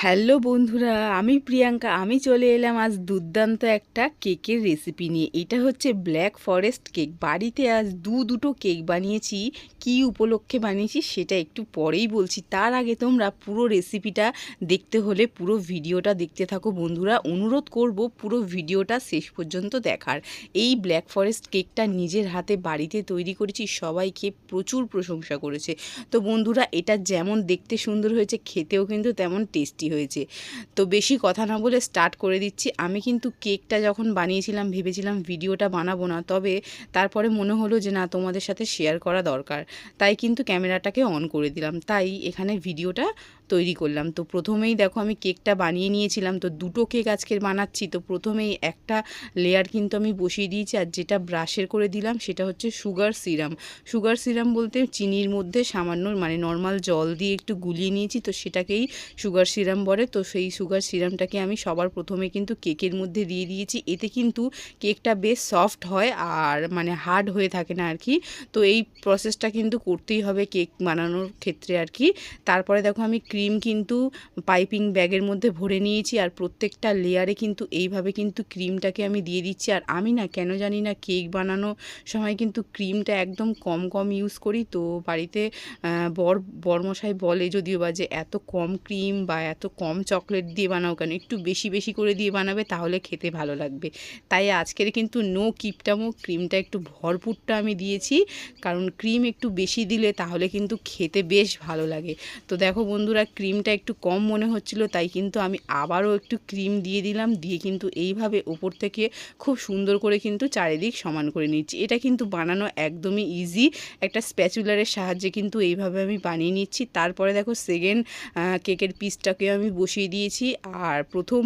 Hello বন্ধুরা, আমি প্রিয়াঙ্কা। আমি চলে এলাম আজ দুর্দান্ত একটা কেকের রেসিপি নিয়ে। এটা হচ্ছে ব্ল্যাক ফরেস্ট কেক বাড়িতে আজ দু দুটো কেক বানিয়েছি। কি উপলক্ষে বানিয়েছি সেটা একটু পরেই বলছি। তার আগে তোমরা পুরো রেসিপিটা দেখতে হলে, পুরো ভিডিওটা দেখতে থাকো বন্ধুরা। অনুরোধ করব পুরো ভিডিওটা শেষ পর্যন্ত দেখার। এই ব্ল্যাক ফরেস্ট কেকটা নিজের হাতে বাড়িতে তৈরি করেছি। সবাইকে প্রচুর প্রশংসা করেছে। তো বন্ধুরা, এটা যেমন দেখতে সুন্দর হয়েছে, খেতেও কিন্তু তেমন টেস্টি হয়েছে। তো বেশি কথা না বলে স্টার্ট করে দিচ্ছি। আমি কিন্তু কেকটা যখন বানিয়েছিলাম, ভেবেছিলাম ভিডিওটা বানাবো না, তবে তারপরে মনে হলো যে না, তোমাদের সাথে শেয়ার করা দরকার। তাই কিন্তু ক্যামেরাটাকে অন করে দিলাম। তাই এখানে ভিডিওটা তৈরি করলাম। তো প্রথমেই দেখো আমি কেকটা বানিয়ে নিয়েছিলাম, তো দুটো কেক আজকের বানাচ্ছি। তো প্রথমেই একটা লেয়ার কিন্তু আমি বসিয়ে দিয়েছি আর যেটা ব্রাশের করে দিলাম সেটা হচ্ছে সুগার সিরাম সুগার সিরাম বলতে চিনির মধ্যে সামান্য মানে নর্মাল জল দিয়ে একটু গুলিয়ে নিয়েছি, তো সেটাকেই সুগার সিরাম বলে। তো সেই সুগার সিরামটাকে আমি সবার প্রথমে কিন্তু কেকের মধ্যে দিয়ে দিয়েছি। এতে কিন্তু কেকটা বেশ সফট হয় আর মানে হার্ড হয়ে থাকে না আর কি তো এই প্রসেসটা কিন্তু করতেই হবে কেক বানানোর ক্ষেত্রে আর কি তারপরে দেখো আমি ক্রিম কিন্তু পাইপিং ব্যাগের মধ্যে ভরে নিয়েছি আর প্রত্যেকটা লেয়ারে কিন্তু এইভাবে কিন্তু ক্রিমটাকে আমি দিয়ে দিচ্ছি। আর আমি না কেন জানি না কেক বানানো সময় কিন্তু ক্রিমটা একদম কম কম ইউজ করি। তো বাড়িতে বর, বরমশাই বলে যদিও বা যে এত কম ক্রিম বা এত কম চকলেট দিয়ে বানাও কেন? একটু বেশি বেশি করে দিয়ে বানাবে তাহলে খেতে ভালো লাগবে। তাই আজকের কিন্তু নো কিপটামো ক্রিমটা একটু ভরপুরটা আমি দিয়েছি। কারণ ক্রিম একটু বেশি দিলে তাহলে কিন্তু খেতে বেশ ভালো লাগে। তো দেখো বন্ধুরা ক্রিমটা একটু কম মনে হচ্ছিল, তাই কিন্তু আমি আবারও একটু ক্রিম দিয়ে দিলাম, দিয়ে কিন্তু এইভাবে ওপর থেকে খুব সুন্দর করে কিন্তু চারিদিক সমান করে নিচ্ছি। এটা কিন্তু বানানো একদমই ইজি একটা স্প্যাচুলারের সাহায্যে কিন্তু এইভাবে আমি বানিয়ে নিচ্ছি। তারপরে দেখো সেকেন্ড কেকের পিসটাকে আমি বসিয়ে দিয়েছি, আর প্রথম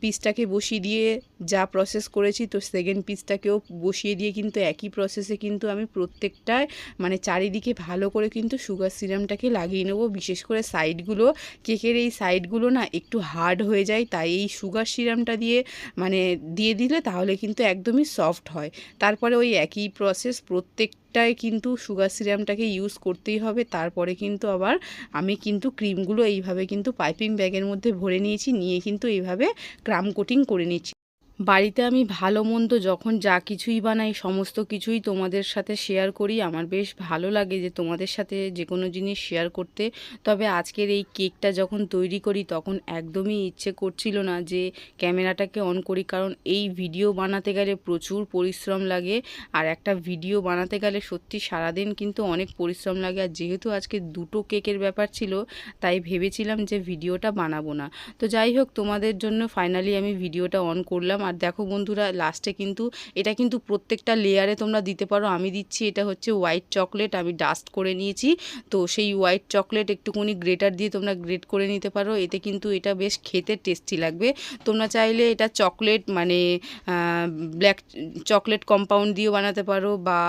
পিসটাকে বসিয়ে দিয়ে যা প্রসেস করেছি, তো সেকেন্ড পিসটাকেও বসিয়ে দিয়ে কিন্তু একই প্রসেসে কিন্তু আমি প্রত্যেকটায় মানে চারিদিকে ভালো করে কিন্তু সুগার সিরামটাকে লাগিয়ে নেব। বিশেষ করে সাইডগুলো কেকের এই সাইডগুলো না একটু হার্ড হয়ে যায়, তাই এই সুগার সিরামটা দিয়ে মানে দিয়ে দিলে তাহলে কিন্তু একদমই সফট হয়। তারপরে ওই একই প্রসেস প্রত্যেক টাই কিন্তু সুগার সিরামটাকে ইউজ করতেই হবে। তারপরে কিন্তু আবার আমি কিন্তু ক্রিমগুলো এইভাবে কিন্তু পাইপিং ব্যাগের মধ্যে ভরে নিয়েছি, নিয়ে কিন্তু এইভাবে ক্রাম কোটিং করে নিচ্ছি বাড়িতে আমি ভালো মন্দ যখন যা কিছুই বানাই, সমস্ত কিছুই তোমাদের সাথে শেয়ার করি। আমার বেশ ভালো লাগে যে তোমাদের সাথে যে কোনো জিনিস শেয়ার করতে। তবে আজকের এই কেকটা যখন তৈরি করি, তখন একদমই ইচ্ছে করছিল না যে ক্যামেরাটাকে অন করি। কারণ এই ভিডিও বানাতে গেলে প্রচুর পরিশ্রম লাগে। আর একটা ভিডিও বানাতে গেলে সত্যি সারাদিন কিন্তু অনেক পরিশ্রম লাগে। আর যেহেতু আজকে দুটো কেকের ব্যাপার ছিল, তাই ভেবেছিলাম যে ভিডিওটা বানাবো না। তো যাই হোক, তোমাদের জন্য ফাইনালি আমি ভিডিওটা অন করলাম। আর দেখো বন্ধুরা লাস্টে কিন্তু এটা কিন্তু প্রত্যেকটা লেয়ারে তোমরা দিতে পারো। আমি দিচ্ছি, এটা হচ্ছে হোয়াইট চকলেট আমি ডাস্ট করে নিয়েছি। তো সেই হোয়াইট চকলেট একটুকুনি গ্রেটার দিয়ে তোমরা গ্রেট করে নিতে পারো। এতে কিন্তু এটা বেশ খেতে টেস্টি লাগবে। তোমরা চাইলে এটা চকলেট মানে ব্ল্যাক চকলেট কম্পাউন্ড দিয়েও বানাতে পারো বা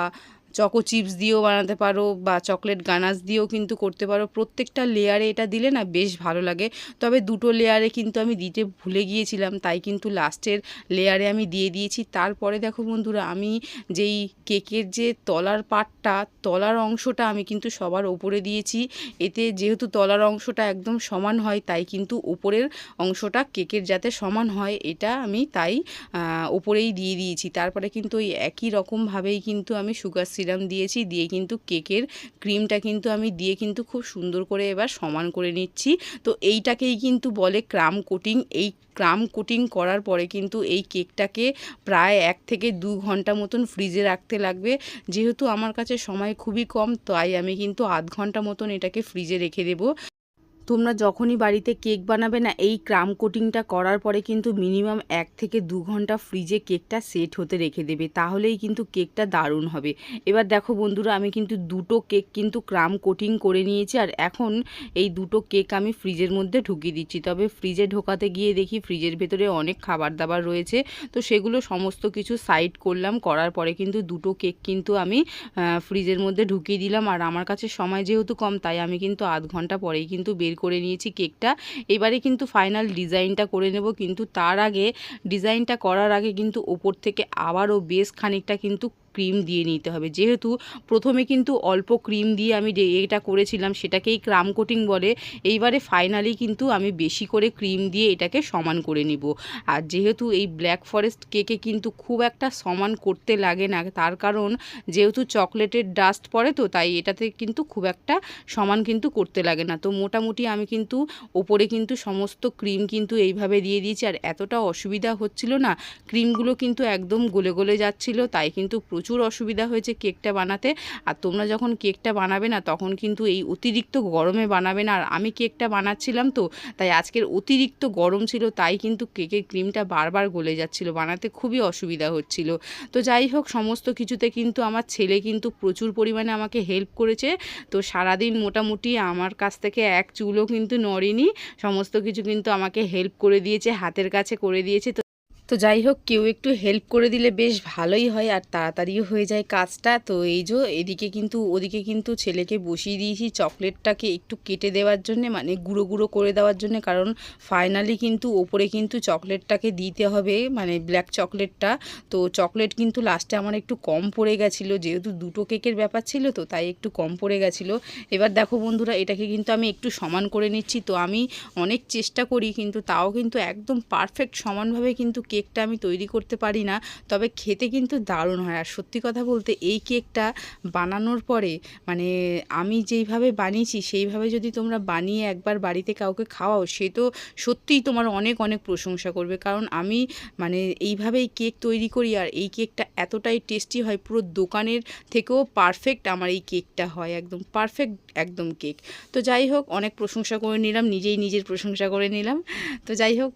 চকো চিপস দিয়েও বানাতে পারো বা চকলেট গানাস দিয়েও কিন্তু করতে পারো। প্রত্যেকটা লেয়ারে এটা দিলে না বেশ ভালো লাগে। তবে দুটো লেয়ারে কিন্তু আমি দিতে ভুলে গিয়েছিলাম, তাই কিন্তু লাস্টের লেয়ারে আমি দিয়ে দিয়েছি। তারপরে দেখো বন্ধুরা, আমি যেই কেকের যে তলার পাটটা, তলার অংশটা আমি কিন্তু সবার ওপরে দিয়েছি। এতে যেহেতু তলার অংশটা একদম সমান হয়, তাই কিন্তু ওপরের অংশটা কেকের যাতে সমান হয়, এটা আমি তাই ওপরেই দিয়ে দিয়েছি। তারপরে কিন্তু ওই একই রকমভাবেই কিন্তু আমি সুগার সিরাম দিয়েছি, দিয়ে কিন্তু কেকের ক্রিমটা কিন্তু আমি দিয়ে কিন্তু খুব সুন্দর করে এবার সমান করে নিচ্ছি। তো এইটাকেই কিন্তু বলে ক্রাম কোটিং। এই ক্রাম কোটিং করার পরে কিন্তু এই কেকটাকে প্রায় এক থেকে দু ঘণ্টা মতন ফ্রিজে রাখতে লাগবে। যেহেতু আমার কাছে সময় খুবই কম, তাই আমি কিন্তু আধ ঘণ্টা মতন এটাকে ফ্রিজে রেখে দেবো। তোমরা যখনই বাড়িতে কেক বানাবে না, এই ক্রাম কোটিংটা করার পরে কিন্তু মিনিমাম এক থেকে দু ঘণ্টা ফ্রিজে কেকটা সেট হতে রেখে দেবে, তাহলেই কিন্তু কেকটা দারুণ হবে। এবার দেখো বন্ধুরা, আমি কিন্তু দুটো কেক কিন্তু ক্রাম কোটিং করে নিয়েছি, আর এখন এই দুটো কেক আমি ফ্রিজের মধ্যে ঢুকিয়ে দিচ্ছি। তবে ফ্রিজে ঢোকাতে গিয়ে দেখি ফ্রিজের ভেতরে অনেক খাবার দাবার রয়েছে, তো সেগুলো সমস্ত কিছু সাইড করলাম, করার পরে কিন্তু দুটো কেক কিন্তু আমি ফ্রিজের মধ্যে ঢুকিয়ে দিলাম। আর আমার কাছে সময় যেহেতু কম, তাই আমি কিন্তু আধ ঘণ্টা পরেই কিন্তু বের করে নিয়েছি কেকটা। এবারে কিন্তু ফাইনাল ডিজাইনটা করে নেব, কিন্তু তার আগে ডিজাইনটা করার আগে কিন্তু ওপর থেকে আবারও বেশ খানিকটা কিন্তু ক্রিম দিয়ে নিতে হবে। যেহেতু প্রথমে কিন্তু অল্প ক্রিম দিয়ে আমি এটা করেছিলাম সেটাকেই ক্রাম কোটিং বলে, এইবারে ফাইনালি কিন্তু আমি বেশি করে ক্রিম দিয়ে এটাকে সমান করে নিব। আর যেহেতু এই ব্ল্যাক ফরেস্ট কেকে কিন্তু খুব একটা সমান করতে লাগে না, তার কারণ যেহেতু চকলেটের ডাস্ট পড়ে তো, তাই এটাতে কিন্তু খুব একটা সমান কিন্তু করতে লাগে না। তো মোটামুটি আমি কিন্তু ওপরে কিন্তু সমস্ত ক্রিম কিন্তু এইভাবে দিয়ে দিয়েছি, আর এতটা অসুবিধা হচ্ছিল না ক্রিমগুলো কিন্তু একদম গলে গলে যাচ্ছিল, তাই কিন্তু প্রচুর অসুবিধা হয়েছে কেকটা বানাতে। আর তোমরা যখন কেকটা বানাবে না, তখন কিন্তু এই অতিরিক্ত গরমে বানাবে না। আর আমি কেকটা বানাচ্ছিলাম তো, তাই আজকের অতিরিক্ত গরম ছিল, তাই কিন্তু কেকের ক্রিমটা বারবার গলে যাচ্ছিল। বানাতে খুবই অসুবিধা হচ্ছিল। তো যাই হোক, সমস্ত কিছুতে কিন্তু আমার ছেলে কিন্তু প্রচুর পরিমাণে আমাকে হেল্প করেছে। তো সারাদিন মোটামুটি আমার কাছ থেকে এক চুলও কিন্তু নড়েনি। সমস্ত কিছু কিন্তু আমাকে হেল্প করে দিয়েছে, হাতের কাছে করে দিয়েছে। তো তো যাই হোক, কেউ একটু হেল্প করে দিলে বেশ ভালোই হয় আর তাড়াতাড়িও হয়ে যায় কাজটা। তো এই যে এদিকে কিন্তু, ওদিকে কিন্তু ছেলেকে বসিয়ে দিয়েছি চকলেটটাকে একটু কেটে দেওয়ার জন্য মানে গুঁড়ো গুঁড়ো করে দেওয়ার জন্য, কারণ ফাইনালি কিন্তু ওপরে কিন্তু চকলেটটাকে দিতে হবে মানে ব্ল্যাক চকলেটটা। তো চকলেট কিন্তু লাস্টে আমার একটু কম পড়ে গেছিল, যেহেতু দুটো কেকের ব্যাপার ছিল, তো তাই একটু কম পড়ে গেছিল। এবার দেখো বন্ধুরা, এটাকে কিন্তু আমি একটু সমান করে নিচ্ছি। তো আমি অনেক চেষ্টা করি, কিন্তু তাও কিন্তু একদম পারফেক্ট সমানভাবে কিন্তু কেকটা আমি তৈরি করতে পারি না, তবে খেতে কিন্তু দারুণ হয়। আর সত্যি কথা বলতে এই কেকটা বানানোর পরে মানে আমি যেইভাবে বানিয়েছি, সেইভাবে যদি তোমরা বানিয়ে একবার বাড়িতে কাউকে খাওয়াও, সে তো সত্যিই তোমার অনেক অনেক প্রশংসা করবে। কারণ আমি মানে এইভাবেই কেক তৈরি করি আর এই কেকটা এতটাই টেস্টি হয়, পুরো দোকানের থেকেও পারফেক্ট আমার এই কেকটা হয়, একদম পারফেক্ট, একদম কেক। তো যাই হোক, অনেক প্রশংসা করে নিলাম, নিজেই নিজের প্রশংসা করে নিলাম। তো যাই হোক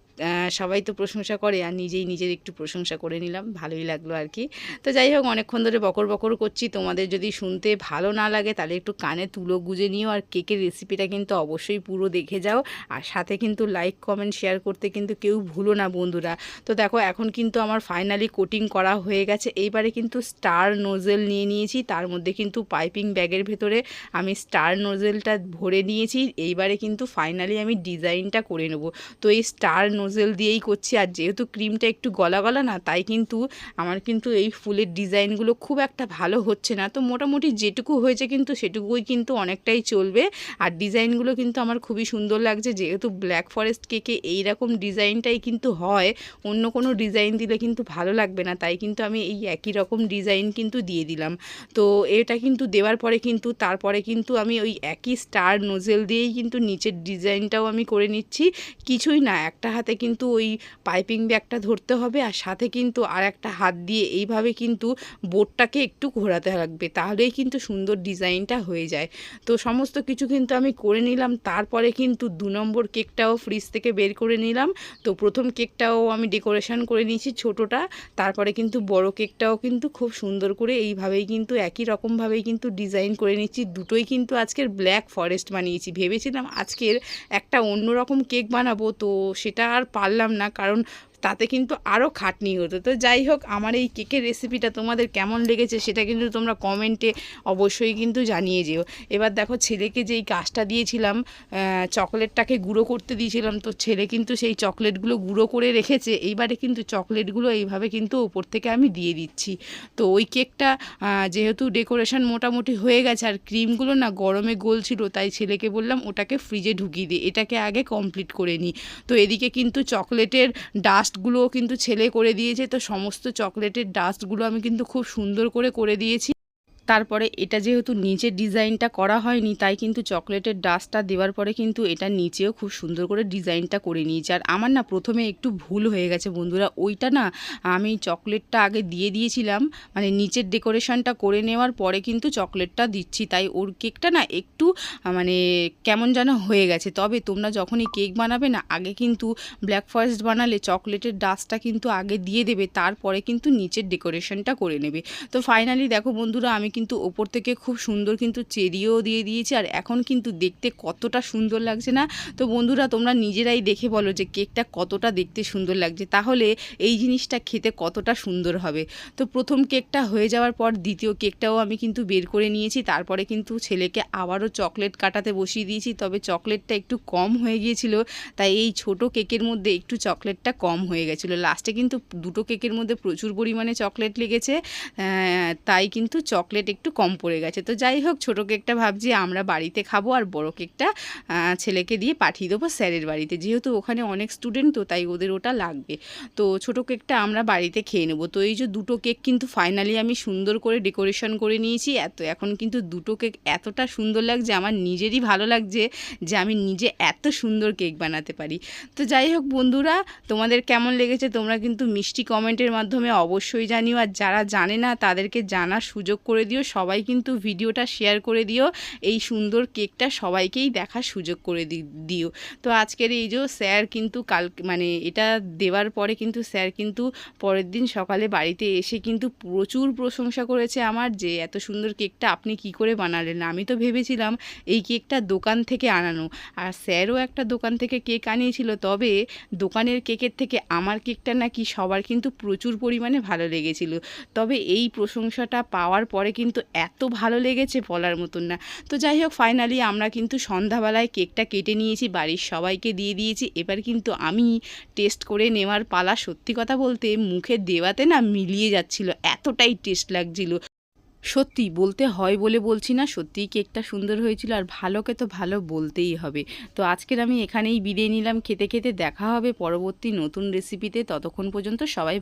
সবাই তো প্রশংসা করে, আর নিজেই নিজের একটু প্রশংসা করে নিলাম, ভালোই লাগল আর কি। তো যাই হোক, অনেকক্ষণ ধরে বকর বকর করছি, তোমাদের যদি শুনতে ভালো না লাগে তাহলে একটু কানে তুলো গুজে নিও, আর কেকের রেসিপিটা কিন্তু অবশ্যই পুরো দেখে যাও, আর সাথে কিন্তু লাইক কমেন্ট শেয়ার করতে কিন্তু কেউ ভুলো না বন্ধুরা। তো দেখো, এখন কিন্তু আমার ফাইনালি কোটিং করা হয়ে গেছে, এইবারে কিন্তু স্টার নোজেল নিয়ে নিয়েছি, তার মধ্যে কিন্তু পাইপিং ব্যাগের ভেতরে আমি স্টার নোজেলটা ভরে নিয়েছি, এইবারে কিন্তু ফাইনালি আমি ডিজাইনটা করে নেব। তো এই স্টার নোজেল দিয়েই করছি। আর যেহেতু ক্রিমটা একটু গলা গলা না, তাই কিন্তু আমার কিন্তু এই ফুলের ডিজাইনগুলো খুব একটা ভালো হচ্ছে না। তো মোটামুটি যেটুকু হয়েছে কিন্তু সেটুকুই কিন্তু অনেকটাই চলবে। আর ডিজাইনগুলো কিন্তু আমার খুবই সুন্দর লাগছে। যেহেতু ব্ল্যাক ফরেস্ট কেকে এইরকম ডিজাইনটাই কিন্তু হয়, অন্য কোনো ডিজাইন দিলে কিন্তু ভালো লাগবে না। তাই কিন্তু আমি এই একই রকম ডিজাইন কিন্তু দিয়ে দিলাম। তো এটা কিন্তু দেওয়ার পরে কিন্তু, তারপরে কিন্তু আমি ওই একই স্টার নোজেল দিয়েই কিন্তু নিচের ডিজাইনটাও আমি করে নিচ্ছি। কিছুই না, একটা হাতে কিন্তু ওই পাইপিং ব্যাগটা ধরতে হবে আর সাথে কিন্তু আর একটা হাত দিয়ে এইভাবে কিন্তু বোর্ডটাকে একটু ঘোরাতে লাগবে, তাহলেই কিন্তু সুন্দর ডিজাইনটা হয়ে যায়। তো সমস্ত কিছু কিন্তু আমি করে নিলাম, তারপরে কিন্তু দু নম্বর কেকটাও ফ্রিজ থেকে বের করে নিলাম। তো প্রথম কেকটাও আমি ডেকোরেশন করে নিয়েছি ছোটোটা, তারপরে কিন্তু বড় কেকটাও কিন্তু খুব সুন্দর করে এইভাবেই কিন্তু একই রকমভাবেই কিন্তু ডিজাইন করে নিচ্ছি দুটোই কিন্তু আজকের ব্ল্যাক ফরেস্ট বানিয়েছি। ভেবেছিলাম আজকের একটা অন্যরকম কেক বানাবো, তো সেটা পারলাম না। কারণ তাতে কিন্তু আরও খাটনি হতো। তো যাই হোক, আমার এই কেকের রেসিপিটা তোমাদের কেমন লেগেছে সেটা কিন্তু তোমরা কমেন্টে অবশ্যই কিন্তু জানিয়ে যেও। এবার দেখো, ছেলেকে যেই গাছটা দিয়েছিলাম চকলেটটাকে গুঁড়ো করতে দিয়েছিলাম, তো ছেলে কিন্তু সেই চকলেটগুলো গুঁড়ো করে রেখেছে। এইবারে কিন্তু চকলেটগুলো এইভাবে কিন্তু ওপর থেকে আমি দিয়ে দিচ্ছি। তো ওই কেকটা যেহেতু ডেকোরেশন মোটামুটি হয়ে গেছে, আর ক্রিমগুলো না গরমে গলছিল, তাই ছেলেকে বললাম ওটাকে ফ্রিজে ঢুকিয়ে দিই এটাকে আগে কমপ্লিট করে নিই তো এদিকে কিন্তু চকলেটের ডাস্টগুলোও কিন্তু ছেলে করে দিয়েছে, তো সমস্ত চকলেটের ডাস্টগুলো আমি কিন্তু খুব সুন্দর করে করে দিয়েছি। তারপরে এটা যেহেতু নিচের ডিজাইনটা করা হয়নি, তাই কিন্তু চকলেটের ডাস্টটা দেওয়ার পরে কিন্তু এটা নিচেও খুব সুন্দর করে ডিজাইনটা করে নিয়েছি। আর আমার না প্রথমে একটু ভুল হয়ে গেছে বন্ধুরা, ওইটা না আমি চকলেটটা আগে দিয়ে দিয়েছিলাম মানে নিচের ডেকোরেশনটা করে নেওয়ার পরে কিন্তু চকলেটটা দিচ্ছি, তাই ওর কেকটা না একটু মানে কেমন যেন হয়ে গেছে। তবে তোমরা যখনই কেক বানাবে না, আগে কিন্তু ব্ল্যাক ফরেস্ট বানালে চকলেটের ডাস্টটা কিন্তু আগে দিয়ে দেবে, তারপরে কিন্তু নিচের ডেকোরেশনটা করে নেবে। তো ফাইনালি দেখো বন্ধুরা, আমি কিন্তু কিন্তু ওপর থেকে খুব সুন্দর কিন্তু চেরিও দিয়ে দিয়েছি। আর এখন কিন্তু দেখতে কতটা সুন্দর লাগছে না? তো বন্ধুরা, তোমরা নিজেরাই দেখে বলো যে কেকটা কতটা দেখতে সুন্দর লাগছে। তাহলে এই জিনিসটা খেতে কতটা সুন্দর হবে? তো প্রথম কেকটা হয়ে যাওয়ার পর দ্বিতীয় কেকটাও আমি কিন্তু বের করে নিয়েছি। তারপরে কিন্তু ছেলেকে আবারও চকলেট কাটাতে বসিয়ে দিয়েছি। তবে চকলেটটা একটু কম হয়ে গিয়েছিল, তাই এই ছোট কেকের মধ্যে একটু চকলেটটা কম হয়ে গেছিল। লাস্টে কিন্তু দুটো কেকের মধ্যে প্রচুর পরিমাণে চকলেট লেগেছে। তাই কিন্তু চকলেট একটু কম পড়ে গেছে। তো যাই হোক, ছোটো কেকটা ভাবছি আমরা বাড়িতে খাব আর বড় কেকটা ছেলেকে দিয়ে পাঠিয়ে দেবো স্যারের বাড়িতে। যেহেতু ওখানে অনেক স্টুডেন্ট তো, তাই ওদের ওটা লাগবে। তো ছোটো কেকটা আমরা বাড়িতে খেয়ে নেব। তো এই যে দুটো কেক কিন্তু ফাইনালি আমি সুন্দর করে ডেকোরেশন করে নিয়েছি। এত, এখন কিন্তু দুটো কেক এতটা সুন্দর লাগছে, আমার নিজেরই ভালো লাগছে যে আমি নিজে এত সুন্দর কেক বানাতে পারি। তো যাই হোক বন্ধুরা, তোমাদের কেমন লেগেছে তোমরা কিন্তু মিষ্টি কমেন্টের মাধ্যমে অবশ্যই জানিও। আর যারা জানে না, তাদেরকে জানার সুযোগ করে দিও, সবাই কিন্তু ভিডিওটা শেয়ার করে দিও, এই সুন্দর কেকটা সবাইকেই দেখার সুযোগ করে দিও। তো আজকের এই যে স্যার কিন্তু কাল মানে এটা দেওয়ার পরে কিন্তু স্যার কিন্তু পরের দিন সকালে বাড়িতে এসে কিন্তু প্রচুর প্রশংসা করেছে আমার যে এত সুন্দর কেকটা আপনি কি করে বানালেন? আমি তো ভেবেছিলাম এই কেকটা দোকান থেকে আনানো। আর স্যারও একটা দোকান থেকে কেক আনিয়েছিল, তবে দোকানের কেকের থেকে আমার কেকটা নাকি সবার কিন্তু প্রচুর পরিমাণে ভালো লেগেছিল। তবে এই প্রশংসাটা পাওয়ার পরে কিন্তু এত ভালো লেগেছে বলার মতন না। তো যাই হোক ফাইনালি আমরা কিন্তু সন্ধ্যাবেলায় কেকটা কেটে নিয়েছি, বাড়ির সবাইকে দিয়ে দিয়েছি। এবার কিন্তু আমি টেস্ট করে নেওয়ার পালা সত্যি কথা বলতে মুখে দেওয়াতে না মিলিয়ে যাচ্ছিল, এতটাই টেস্ট লাগছিল। সত্যি বলতে হয় বলে বলছি না, সত্যিই কেকটা সুন্দর হয়েছিল আর ভালোকে তো ভালো বলতেই হবে। তো আজকের আমি এখানেই বিদায় নিলাম, খেতে খেতে দেখা হবে পরবর্তী নতুন রেসিপিতে ততক্ষণ পর্যন্ত সবাই